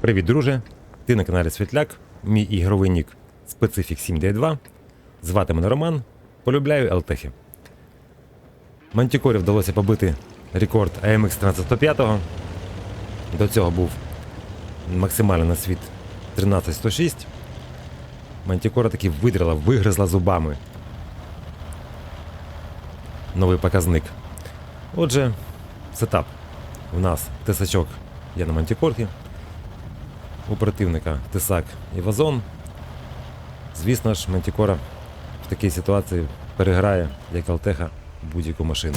Привіт, друже! Ти на каналі Світляк, мій ігровий нік Specific 792. Звати мене Роман. Полюбляю ЛТХи. Мантікорі вдалося побити рекорд AMX 13105. До цього був максимальний на світ 13106. Мантікора таки видрила, вигризла зубами. Новий показник. Отже, сетап. У нас тисачок є на мантікорті. У противника Тесак і Вазон. Звісно ж, Мантікора в такій ситуації переграє, як Алтеха, будь-яку машину.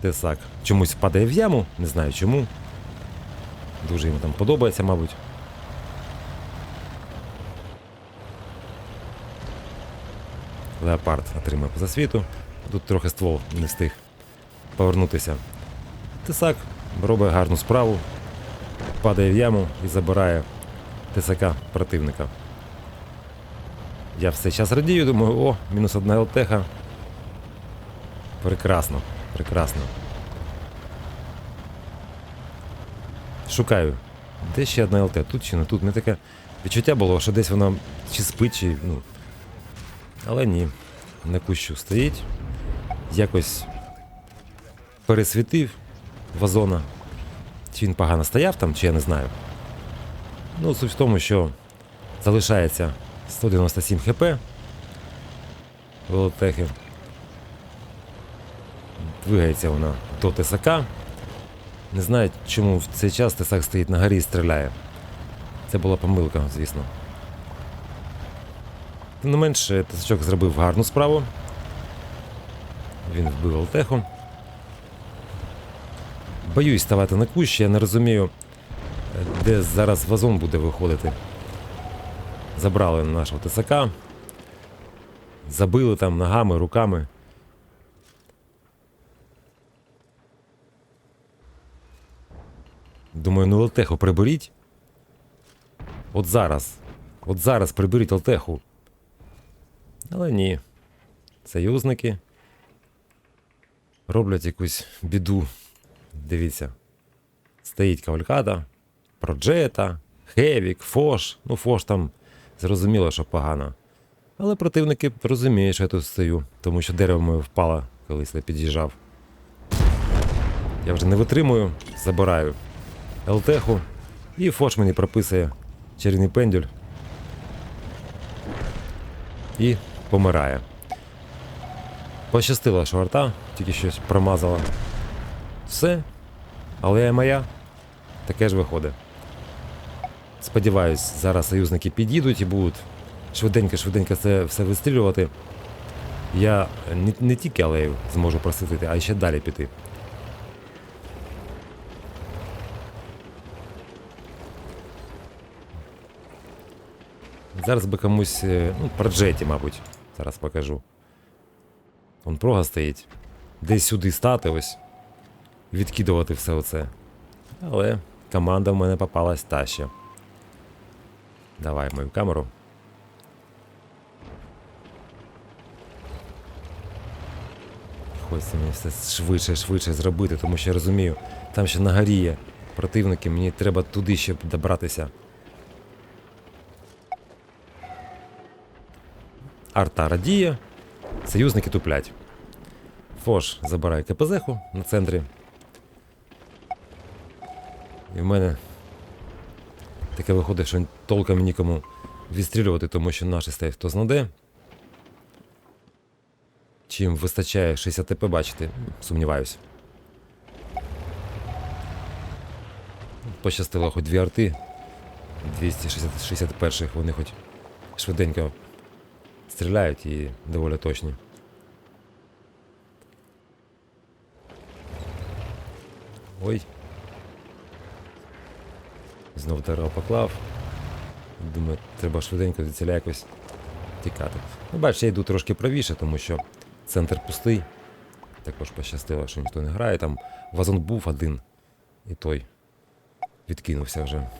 Тесак чомусь впадає в яму, не знаю чому. Дуже йому там подобається, мабуть. Леопард отримає по засвіту. Тут трохи ствол не встиг повернутися. Тесак робить гарну справу, падає в яму і забирає тисака противника. Я все час радію, думаю, о, мінус одна ЛТХ. Прекрасно, прекрасно. Шукаю. Де ще одна ЛТ? Тут чи не тут? Мені таке відчуття було, що десь вона чи спить, чи. ну. Але ні. На кущу стоїть. Якось пересвітив вазона. Чи він погано стояв там, чи я не знаю. Ну, суть в тому, що залишається 197 хп велотехи. Двигається вона до тисака. Не знаю, чому в цей час тисак стоїть на горі і стріляє. Це була помилка, звісно. Тим не менше, тисачок зробив гарну справу. Він вбив Алтеху. Боюсь ставати на кущі, я не розумію, де зараз вазон буде виходити. Забрали нашого тисака. Забили там ногами, руками. Думаю, ну Алтеху приберіть. От зараз. От зараз приберіть Алтеху. Але ні. Союзники роблять якусь біду. Дивіться. Стоїть кавалькада, Проджета, Хевік, Фош. Ну, Фош там зрозуміло, що погано. Але противники розуміють, що я тут стою, тому що дерево моє впало, колись я під'їжджав. Я вже не витримую, забираю ЛТХу, і Фош мені прописує чарівний пендюль. І помирає. Пощастило, що арта тільки щось промазала. Все. Але я моя. Таке ж виходить. Сподіваюсь, зараз союзники підійдуть і будуть швиденько-швиденько це все вистрілювати. Я не, не тільки алею зможу просвітити, а ще далі піти. Зараз би комусь, е, ну, проджеті, мабуть, зараз покажу. Вон прога стоїть. Десь сюди стати ось. Відкидувати все оце. Але команда в мене попалась та ще. Давай мою камеру. Хочеться мені все швидше, швидше зробити, тому що я розумію, там ще на горі є противники, мені треба туди ще добратися. Арта радіє, союзники туплять. Фош забирає КПЗ-ху на центрі. І в мене таке виходить, що толком нікому відстрілювати, тому що наші стоять хто знаде. Чим вистачає 60 ТП бачити, сумніваюся. Пощастило хоч дві арти. 261-х вони хоч швиденько стріляють і доволі точні. Ой. Знов дерево поклав. Думаю, треба швиденько звідсіля якось тікати. Ну, бачиш, я йду трошки правіше, тому що центр пустий. Також пощастило, що ніхто не грає. Там вазон був один. І той відкинувся вже.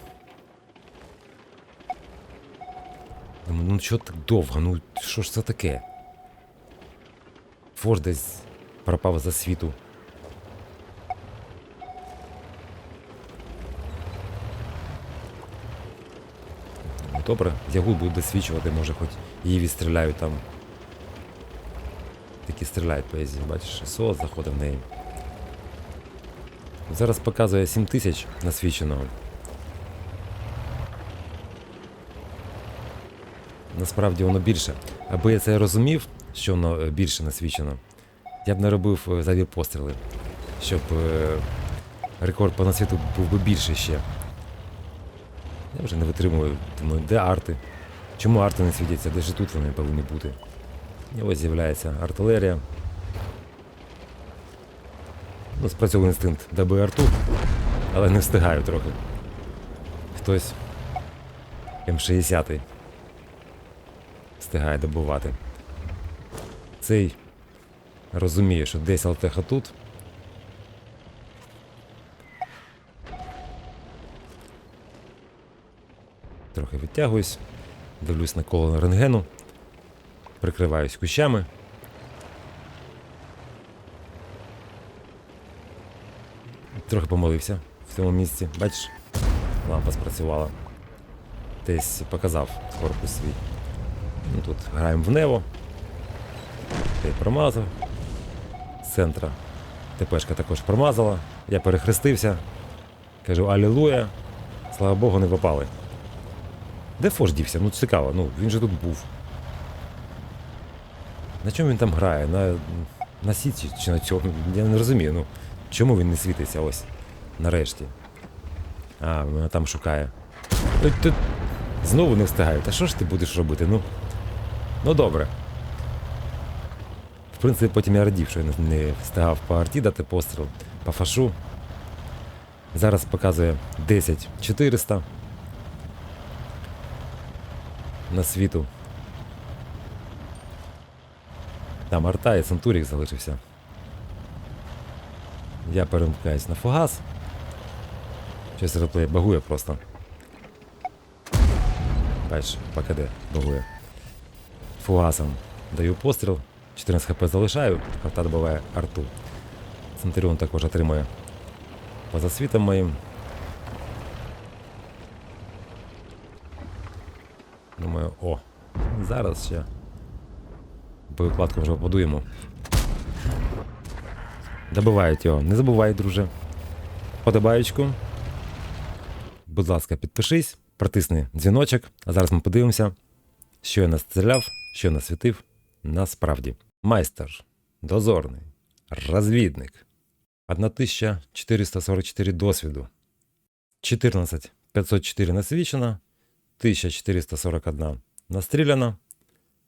Думаю, ну чого так довго? Ну що ж це таке? Форд десь пропав за світу. Добре. Ягу буду досвідчувати, може хоч її відстріляють там. Такі стріляють по язі, бачиш, 600 заходить в неї. Зараз показує 7000 насвіченого. Насправді воно більше. Аби я це розумів, що воно е, більше насвічено, я б не робив е, зайві постріли, щоб е, рекорд по насвіту був би більший ще. Я вже не витримую, думаю, де арти? Чому арти не світяться? Де ж тут вони повинні бути? І ось з'являється артилерія. Ну, спрацьовує інстинкт даби арту, але не встигаю трохи. Хтось М60 встигає добувати. Цей розуміє, що десь алтеха тут. Трохи відтягуюсь, дивлюсь на коло рентгену, прикриваюсь кущами. Трохи помолився в цьому місці. Бачиш, лампа спрацювала. Десь показав корпус свій. Ну, тут граємо в Нево. Ти промазав. З центра. ТПшка також промазала. Я перехрестився. Кажу Алілуя. Слава Богу, не попали. Де Фош дівся? Ну цікаво, ну він же тут був. На чому він там грає? На, на сіті чи на цьому? Я не розумію. Ну, чому він не світиться ось? Нарешті. А, мене там шукає. Тут, тут знову не встигаю. Та що ж ти будеш робити? Ну, ну добре. В принципі, потім я радів, що я не- встигав по арті дати постріл, по фашу. Зараз показує 10 400 на світу. Там арта і Центурік залишився. Я перемкаюсь на фугас. Щось реплей багує просто. Бачиш, ПКД багує. Фугасом даю постріл. 14 хп залишаю, арта добиває арту. Центуріон також отримує поза світом моїм. Думаю, о, зараз ще. Боєкладку вже побудуємо. Добивають його. Не забувай, друже. Подобаючку. Будь ласка, підпишись, протисни дзвіночок. А зараз ми подивимося, що я настріляв, що насвітив насправді. Майстер, дозорний, розвідник. 1444 досвіду. 14 504 насвічено. 1441 настріляно.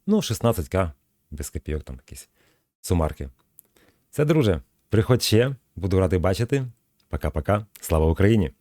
Ну, 16к без копійок там якісь сумарки. Все, друже, приходь ще, буду радий бачити. Пока-пока. Слава Україні!